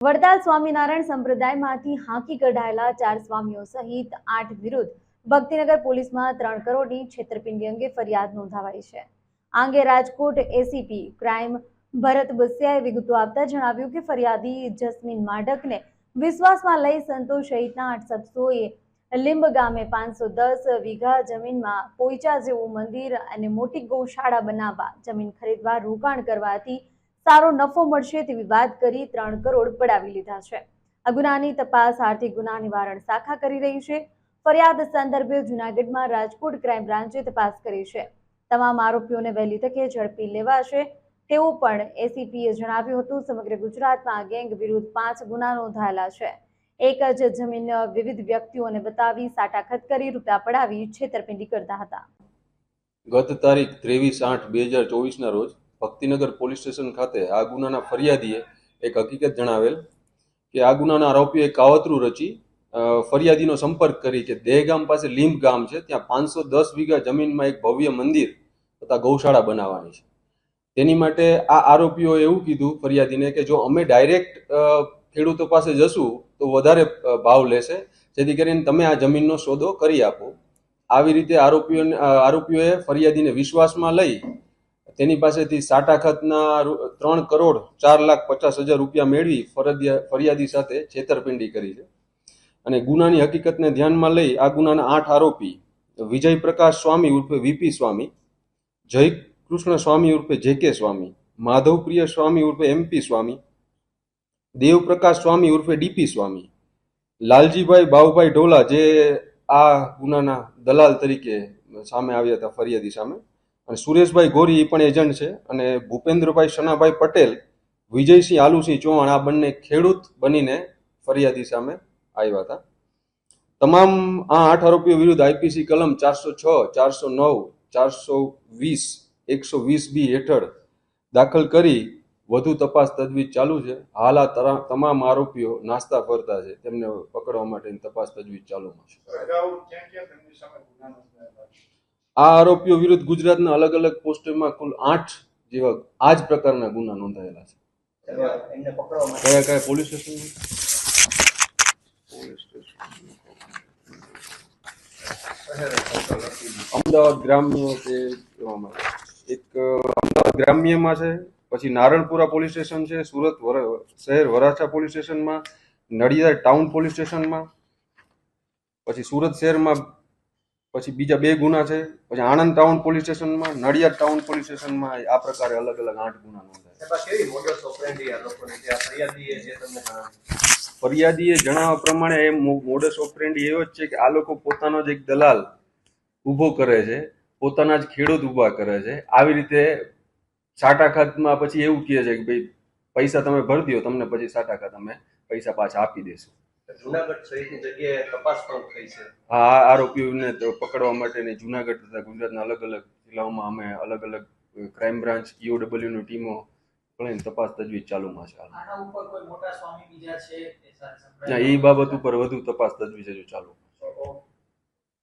વડતાલ સ્વામિનારાયણ સંપ્રદાયમાંથી હાંકી કઢાયેલા ચાર સ્વામીઓ સહિત આઠ વિરુદ્ધ ભક્તિનગર પોલીસમાં ત્રણ કરોડની છેતરપિંડી અંગે ફરિયાદ નોંધાવાઈ છે. આ અંગે રાજકોટ એસીપી ક્રાઇમ ભરત બસિયાએ વિગતો આપતા જણાવ્યું કે ફરિયાદી જસ્મીન માઢકને વિશ્વાસમાં લઈ સંતોષ સહિતના આઠ શખ્સોએ લીંબ ગામે પાંચસો દસ વીઘા જમીનમાં પોઈચા જેવું મંદિર અને મોટી ગૌશાળા બનાવવા જમીન ખરીદવા રોકાણ કરવાથી સારો નફો મળશે તેવી વાત કરી ત્રણ કરોડ પડાવી લીધા છે. આ ગુનાની તપાસ આર્થિક ગુના નિવારણ શાખા કરી રહી છે. ફરિયાદ સંદર્ભે જુનાગઢમાં રાજકોટ ક્રાઇમ બ્રાન્ચે તપાસ કરી છે. તમામ આરોપીઓને વહેલી તકે ઝડપી લેવાશે. તેવું પણ એસીપીએ જણાવ્યું હતું, સમગ્ર ગુજરાતમાં ગેંગ વિરુદ્ધ પાંચ ગુના નોંધાયેલા છે. એક જ જમીન વિવિધ વ્યક્તિઓને બતાવી સાટાખત કરી રૂપિયા પડાવી છેતરપિંડી કરતા હતા. ગત તારીખ ત્રેવીસ આઠ બે હજાર ચોવીસના રોજ ભક્તિનગર પોલીસ સ્ટેશન ખાતે આ ગુનાના ફરિયાદીએ એક હકીકત જણાવેલ કે આ ગુનાના આરોપીએ કાવતરું રચી ફરિયાદીનો સંપર્ક કરી કે દેહગામ પાસે લીંબ ગામ છે, ત્યાં પાંચસો દસ વીઘા જમીનમાં એક ભવ્ય મંદિર તથા ગૌશાળા બનાવવાની છે. તેની માટે આ આરોપીઓએ એવું કીધું ફરિયાદીને કે જો અમે ડાયરેક્ટ ખેડૂતો પાસે જશું તો વધારે ભાવ લેશે, જેથી કરીને તમે આ જમીનનો સોદો કરી આપો. આવી રીતે આરોપીઓને આરોપીઓએ ફરિયાદીને વિશ્વાસમાં લઈ તેની પાસેથી સાટા ખતના ત્રણ કરોડ ચાર લાખ પચાસ હજાર રૂપિયા મેળવી ફરદિયા- ફરિયાદી સાથે છેતરપિંડી કરી છે. અને ગુનાની હકીકતને ધ્યાનમાં લઈ આ ગુનાના આઠ આરોપી વિજય પ્રકાશ સ્વામી ઉર્ફે વીપી સ્વામી જય કૃષ્ણ સ્વામી ઉર્ફે જે કે સ્વામી, માધવપ્રિય સ્વામી ઉર્ફે એમપી સ્વામી, દેવપ્રકાશ સ્વામી ઉર્ફે ડીપી સ્વામી, લાલજીભાઈ બાવભાઈ ઢોલા જે આ ગુનાના દલાલ તરીકે સામે આવ્યા હતા ફરિયાદી સામે અને સુરેશભાઈ ગોરી એ પણ એજન્ટ છે અને ભૂપેન્દ્રભાઈ શનાભાઈ પટેલ, વિજયસિંહ આલુસિંહ ચૌહાણ, આ બંને ખેડૂત બનીને ફરિયાદી સામે આવ્યા હતા. તમામ આ આઠ આરોપીઓ વિરુદ્ધ આઈપીસી કલમ ચારસો છ, ચારસો નવ, ચારસો વીસ, એકસો વીસ બી હેઠળ દાખલ કરી વધુ તપાસ તજવીજ ચાલુ છે. હાલ આ તમામ આરોપીઓ નાસ્તા ફરતા છે. તેમને પકડવા માટેની તપાસ તજવીજ ચાલુમાં છે. આ આરોપીઓ વિરુદ્ધ ગુજરાતના અલગ અલગ પોસ્ટમાં કુલ આઠ જેવા આ જ પ્રકારના ગુના નોંધાયેલા છે. કયા કયા પોલીસ સ્ટેશન અમદાવાદ ગ્રામ્ય છે એક અમદાવાદ ગ્રામ્યમાં છે, પછી નારણપુરા પોલીસ સ્ટેશન છે, સુરત શહેર વરાછા પોલીસ સ્ટેશનમાં, નડિયાદ ટાઉન પોલીસ સ્ટેશનમાં, પછી સુરત શહેરમાં પછી બીજા બે ગુના છે પછી આણંદ ટાઉન પોલીસ સ્ટેશનમાં નડિયાદ ટાઉન પોલીસ સ્ટેશનમાં આ પ્રકારે અલગ અલગ આઠ ગુના નોંધાયા ફરિયાદીએ જે તમને ફરિયાદીએ જણાવ્યા પ્રમાણે એ મોડસ ઓપરેન્ડી એવો જ છે કે આ લોકો પોતાનો જ એક દલાલ ઊભો કરે છે પોતાના જ ખેડૂત ઊભા કરે છે. આવી રીતે સાટાખાતમાં પછી એવું કહે છે કે ભાઈ પૈસા તમે ભરી દો તમને પછી સાટાખાત અમે પૈસા પાછા આપી દઈશું જુનાગઢ સહિતની જગ્યાએ તપાસ પણ થઈ છે. આ આરોપીઓને પકડવા માટેની જુનાગઢ તથા ગુજરાતના અલગ અલગ જિલ્લાઓમાં અમે અલગ અલગ ક્રાઇમ બ્રાન્ચ ઈઓડબલ્યુની ટીમો ગણીને તપાસ તજવીજ ચાલુમાં છે. આના ઉપર કોઈ મોટા સ્વામી બીજા છે એ ના બાબત ઉપર વધુ તપાસ તજવીજ હજુ ચાલુ